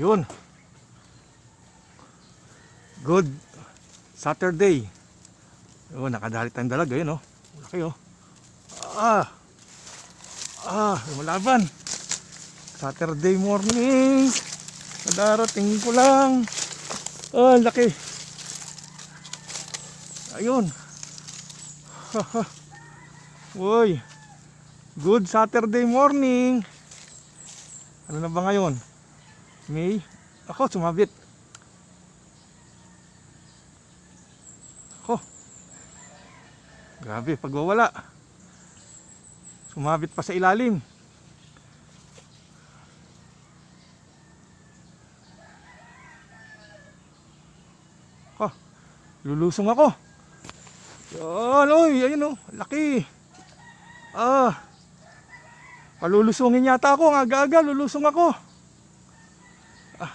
Yun. Good Saturday. Oh, nakadali tayong dalag. Ayun, oh. Laki, oh. Ah. Ah, lumalaban. Saturday morning. Kadarating ko lang. Ah, laki. Ayun. Uy. Good Saturday morning. Ano na ba ngayon? May. Ako, sumabit. Ako. Grabe, pagwawala. Sumabit pa sa ilalim. Ako. Lulusong ako. Yan, oy, ayun oh, laki. Ah. Palulusungin yata ako, aga-aga, lulusong ako. Ah.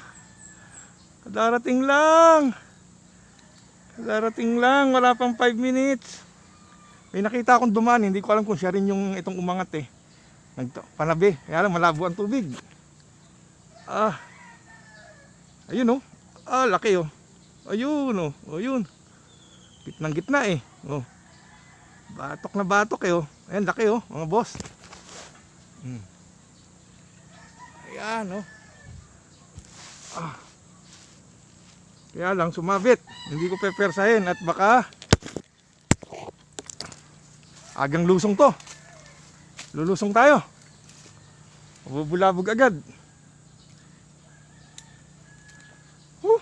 Kadarating lang. Kadarating lang, wala pang 5 minutes. May nakita akong dumaan, hindi ko alam kung siya rin yung itong umangat eh. Nagto, panabi, kaya lang malabo ang tubig. Ah. Ayun oh. Ah, laki oh. Ayun oh. Ayun. Gitnang gitna eh. Oh. Batok na batok eh oh. Ayan, laki oh, mga boss. Hmm. Ayan oh. Ah. Kaya lang sumabit. Hindi ko pepersahin at baka agang lusong to. Lulusong tayo. Bubulabog agad. Huh.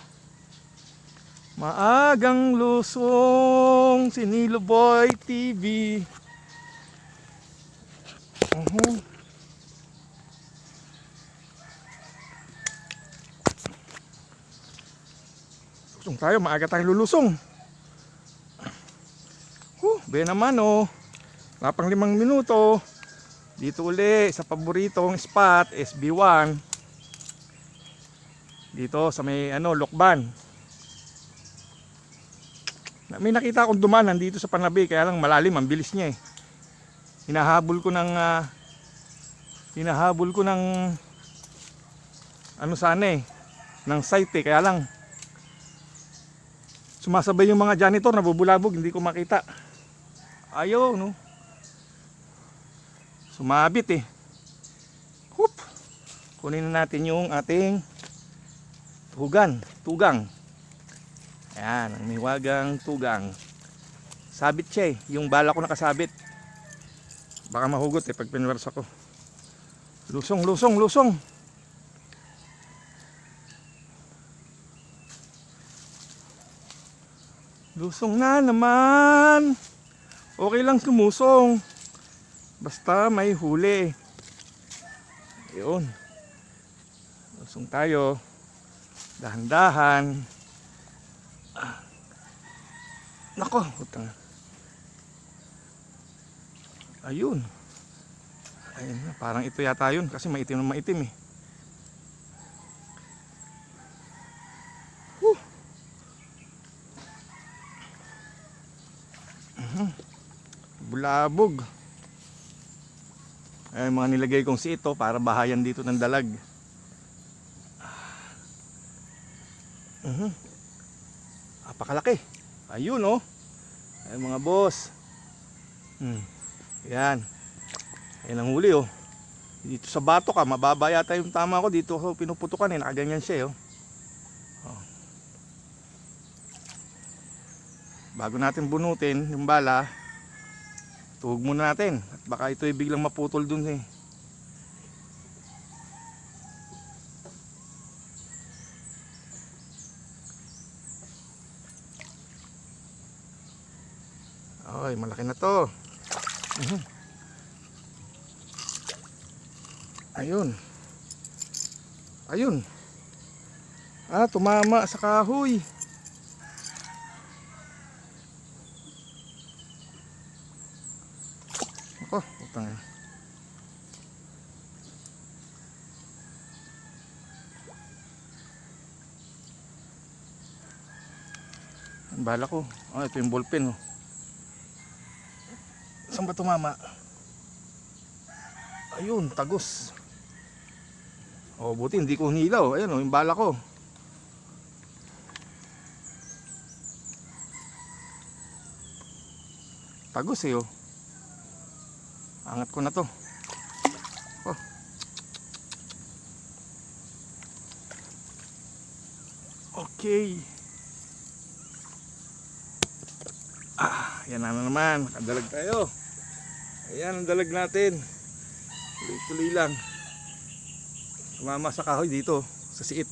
Maagang lusong si Nilo Boy TV. Mhm. Lusong tayo, maaga tayong lulusong. Huh, be naman oh. Wala limang minuto. Dito uli sa paboritong spot, SB1. Dito sa may ano, Lokban. May nakita akong dumanan dito sa panabi, kaya lang malalim, ang bilis niya eh. Hinahabol ko ng ah, hinahabol ko ng ano sana eh, ng site eh, kaya lang sumasabay yung mga janitor, nabubulabog, hindi ko makita. Ayaw, no? Sumabit eh. Hup. Kunin na natin yung ating tugan, tugang. Ayan, ang miwagang tugang. Sabit siya eh. Yung bala ko nakasabit. Baka mahugot eh pag pinwersa ko. Lusong, lusong, lusong. Lusong na naman. Okay lang sumusong. Basta may huli. Yun. Lusong tayo. Dahan-dahan. Ah. Nako, utang. Ayun. Ayun parang ito yata yun kasi maitim na maitim eh. Bulabog. Ay, mga nilagay kong sito para bahayan dito ng dalag. Mhm. Apakalaki. Ayun oh. Ay mga boss. Hmm. Yan. Ayan ang huli oh. Dito sa bato ka, mababa yata yung tama ko. Dito ako pinuputukan eh. Nakaganyan siya eh, oh. oh. Bago natin bunutin yung bala, tuhog muna natin. At baka ito ay biglang maputol dun eh. Ay, malaki na to. Mhm. Ayun. Ayun. Ah, tumama sa kahoy. Bala ko. Ah, ito yung ballpen oh. Saan ba tumama? Ayun, tagos. Oh, buti hindi ko hinilaw. Ayun oh, yung bala ko. Tagos eh oh. Angat ko na to. Oh. Okay. Yan na naman. Kadalag tayo. Ayan ang dalag natin. Tuloy-tuloy lang. Tumama sa kahoy dito, sa siit.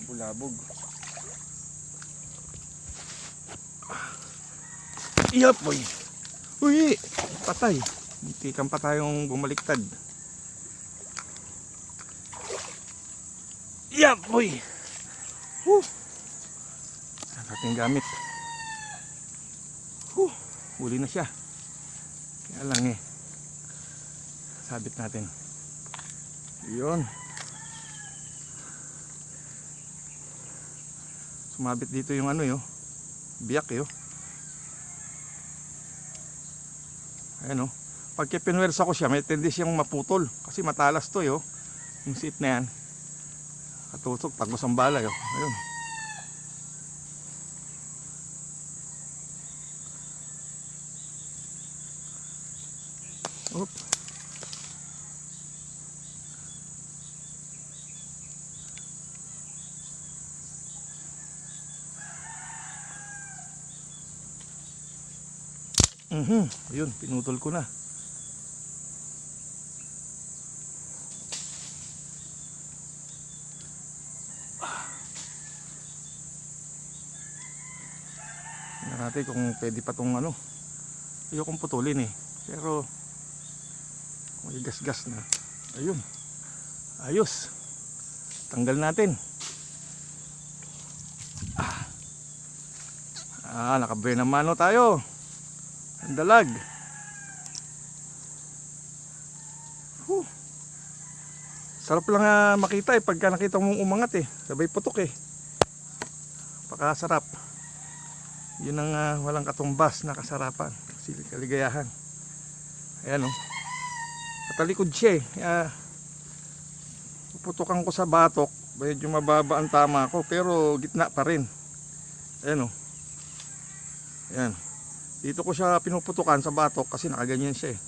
Ang bulabog. Iyap boy. Uy, patay. Hindi kang patay yung bumaliktad. Boy. Whew. Saan natin gamit? Whew. Huli na siya. Kaya lang eh. Sabit natin. Yun. Sumabit dito yung ano yo. Biyak yo. Ayan o. Pagka pinwersa ko siya, may tendency siyang maputol. Kasi matalas to yo. Yung seat na yan. Katusok, tagos ang bala yo. Ayun. Oop. Mhm, ayun, pinutol ko na. Natin kung pwede pa tong ano. Ayokong putulin eh. Pero may gas-gas na. Ayun. Ayos. Tanggal natin. Ah, ah nakabuena mano tayo. Ang dalag. Huh. Sarap lang makita eh pagka nakita mong umangat eh. Sabay putok eh. Pakasarap. Yun ang ah, walang katumbas na kasarapan. Kaligayahan. Ayan oh. Katalikod siya eh. Kaya, puputukan ko sa batok. Medyo mababa ang tama ko. Pero gitna pa rin. Ayan o. Ayan. Dito ko siya pinuputukan sa batok kasi nakaganyan siya eh.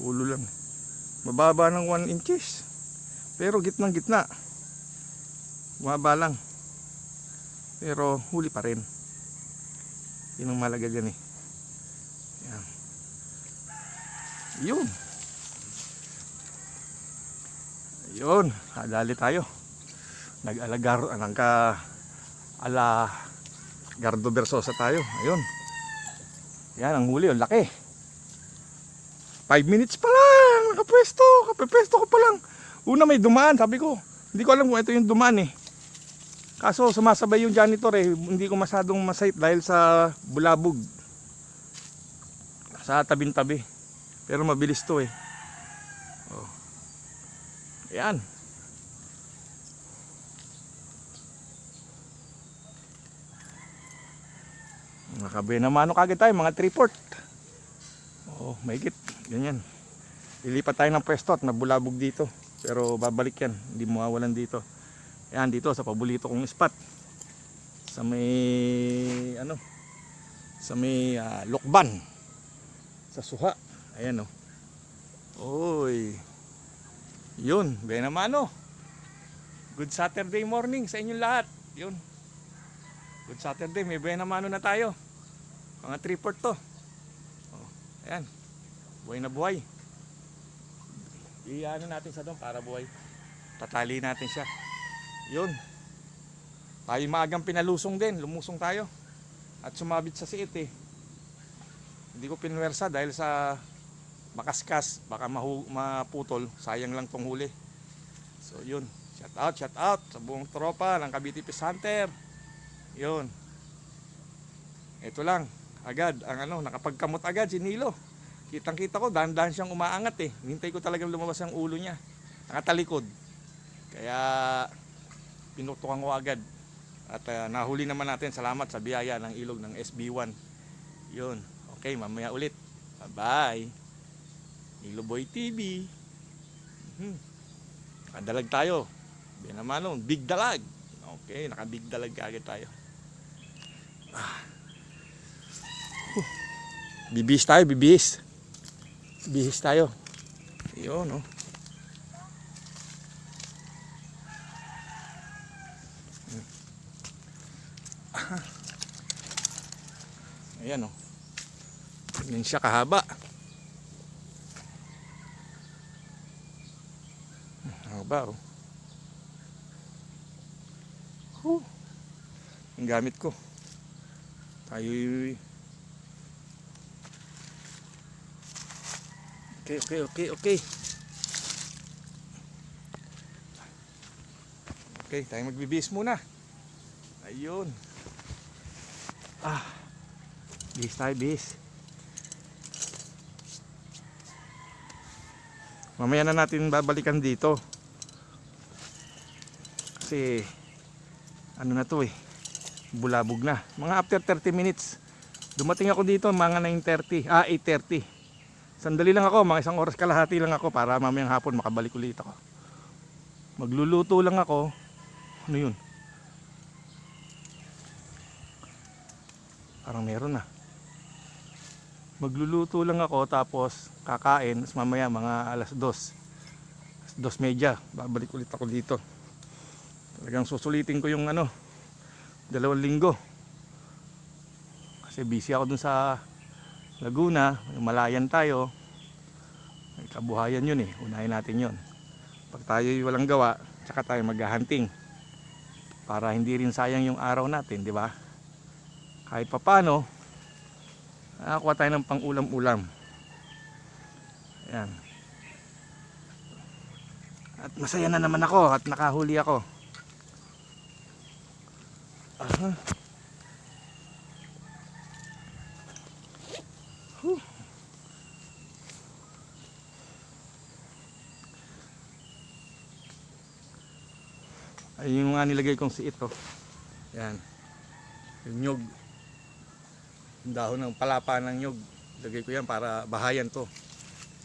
Ulo lang. Mababa ng 1 inches. Pero gitnang gitna. Bumaba lang. Pero huli pa rin. Yun ang malaga dyan eh. Ayan. Yun. Yun, nadali tayo. Nag-alagar, anang ka ala Gardo Versosa tayo. Ayun. Yan ang huli, ang laki. 5 minutes pa lang, nakapwesto, kapepwesto ko pa lang. Una may dumaan, sabi ko. Hindi ko alam kung ito yung dumaan eh. Kaso sumasabay yung janitor eh, hindi ko masadong masite dahil sa bulabog. Sa tabing-tabi. Pero mabilis to eh. Oh. Ayan. Nakabe naman ano kagad tayo, mga 3 port. Oh, maigit. Ganyan. Lilipat tayo ng pwesto at nabulabog dito. Pero babalik yan, hindi mawawalan dito. Ayan dito sa pabulito kong spot. Sa may ano? Sa may ah, Lokban. Sa Suha. Ayan oh. Oy. Yun, ben naman oh. Good Saturday morning sa inyong lahat. Yun. Good Saturday, may ben naman na tayo. Mga 3 port to. Oh, ayan. Buhay na buhay. Iyaano natin sa doon para buhay. Tatali natin siya. Yun. Tayo maagang pinalusong din. Lumusong tayo. At sumabit sa siit eh. Hindi ko pinwersa dahil sa makaskas. Baka maputol. Sayang lang tong huli. So yun. Shout out, shout out sa buong tropa ng Cavite Peace Hunter. Yun. Ito lang. Agad. Ang ano, nakapagkamot agad si Nilo. Kitang kita ko, dahan-dahan siyang umaangat eh. Hintay ko talagang lumabas ang ulo niya. Nakatalikod. Kaya pinutukan ko agad. At ah, nahuli naman natin, salamat sa biyaya ng ilog ng SB1. Yun, Okay, mamaya ulit. Bye-bye. Nilo Boy TV. Mhm. Nakadalag tayo. Nun, big dalag. Okay, naka-big dalag agad tayo. Ah. Huh. Bibihis tayo, bibihis. Bihis tayo. Yun, no. Ayan, oh. Ganyan siya kahaba. Haba, oh. Huh. Ang gamit ko. Tayo Okay, okay, okay, okay. Okay, tayo magbibis muna. Ayun. Ah. Bis tayo, bis. Mamaya na natin babalikan dito. Kasi ano na to eh. Bulabog na. Mga after 30 minutes. Dumating ako dito mga 9.30. Ah, 8.30. Sandali lang ako, mga isang oras kalahati lang ako para mamayang hapon makabalik ulit ako. Magluluto lang ako. Ano yun? Parang meron na. Magluluto lang ako tapos kakain. Tapos mamaya mga alas 2. Alas 2 media. Babalik ulit ako dito. Talagang susulitin ko yung ano. Dalawang linggo. Kasi busy ako dun sa Laguna, malayan tayo. May kabuhayan yun eh. Unahin natin yun. Pag tayo walang gawa, tsaka tayo maghahunting. Para hindi rin sayang yung araw natin, di ba? Kahit papano, nakakuha tayo ng pang-ulam-ulam. Ayan. At masaya na naman ako at nakahuli ako. Aha. Ay yung nga nilagay kong si ito. Yan. Yung nyog. Dahon ng palapa ng nyog. Lagay ko yan para bahayan to.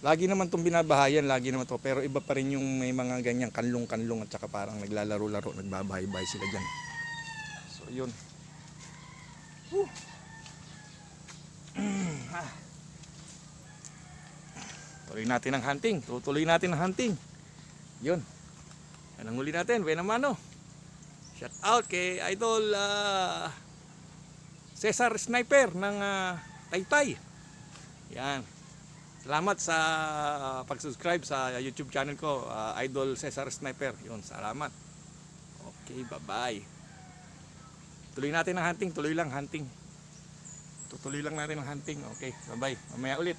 Lagi naman itong binabahayan, lagi naman to. Pero iba pa rin yung may mga ganyang kanlong-kanlong at saka parang naglalaro-laro, nagbabahay-bahay sila dyan. So yun. Whew. Ah. Tuloy natin ang hunting. Tutuloy natin ang hunting. Yun. Yan ang huli natin. Buena mano. Shout out kay Idol ah, Cesar Sniper ng ah, Taytay. Yan. Salamat sa pag-subscribe sa YouTube channel ko, ah, Idol Cesar Sniper. Yun, salamat. Okay, bye-bye. Tuloy natin ang hunting, tuloy lang hunting. Tutuloy lang natin ang hunting. Okay, bye-bye. Mamaya ulit.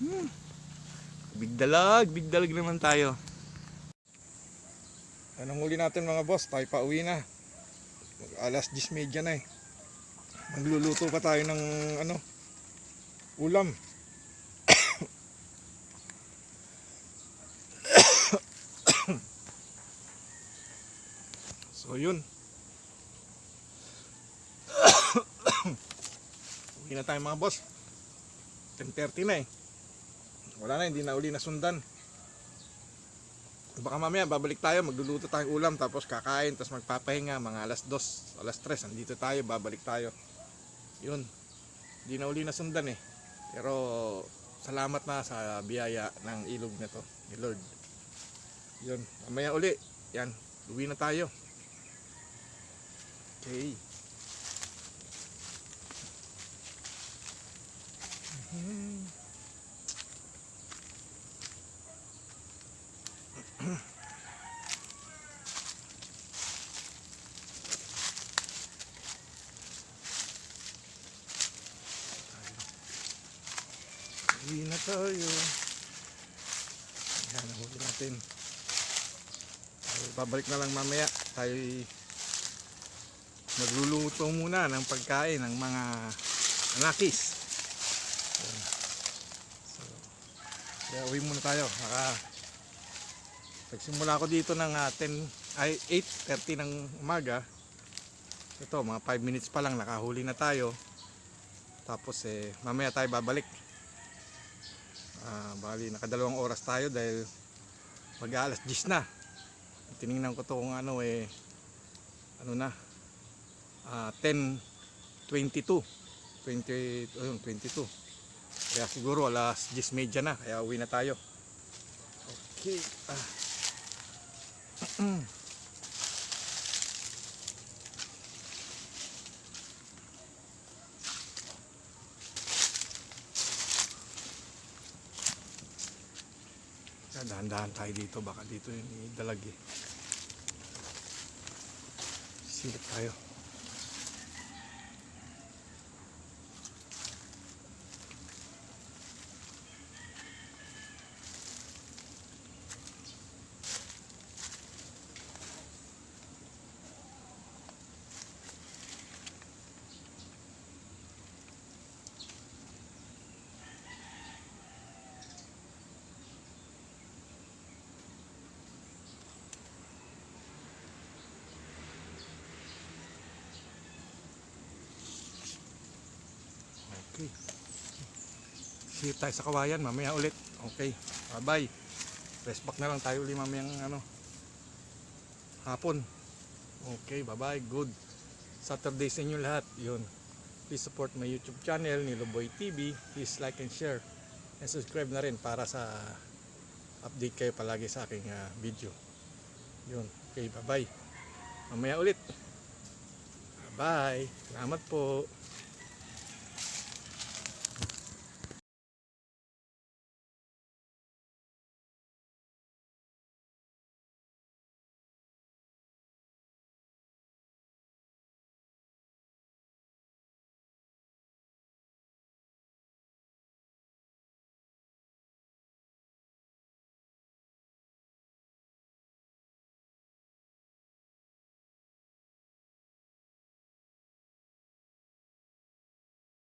Hmm. Big dalag, big dalag naman tayo. Anong huli natin mga boss? Tayo pa uwi na. Alas 10.30 na eh. Magluluto pa tayo ng ano, ulam. so yun. uwi na tayo mga boss. 10.30 na eh. Wala na, hindi na uli nasundan. Baka mamaya babalik tayo, magluluto tayong ulam tapos kakain, tapos magpapahinga mga alas 2, alas 3, andito tayo, babalik tayo. Yun. Hindi na uli nasundan eh. Pero salamat na sa biyaya ng ilog na to ni Lord. Yun. Mamaya uli. Yan. Uwi na tayo. Okay. Mhm. Uwi na tayo. Yan, nahuli natin. So, babalik na lang mamaya. Tayo magluluto muna ng pagkain ng mga anakis. So, uwi muna tayo. Naka, Nagsimula ako dito ng ah, 10, ay 8.30 ng umaga. Ito, mga 5 minutes pa lang nakahuli na tayo. Tapos eh, mamaya tayo babalik. Ah, bali, nakadalawang oras tayo dahil mag alas 10 na. Tiningnan ko to kung ano eh, ano na, ah 10.22. 20, ayun, 22. Kaya siguro alas 10.30 na, kaya uwi na tayo. Okay. Ah. Kaya dahan-dahan tayo dito, baka dito yung dalag eh. Silip tayo. Okay. See tayo sa kawayan mamaya ulit. Okay. Bye bye. Rest back na lang tayo ulit mamayang ano hapon. Okay, bye bye. Good Saturday sa inyo lahat. Yun. Please support my YouTube channel, Niloboy TV. Please like and share. And subscribe na rin para sa update kayo palagi sa aking ah, video. Yun. Okay, bye bye. Mamaya ulit. Bye. Salamat po.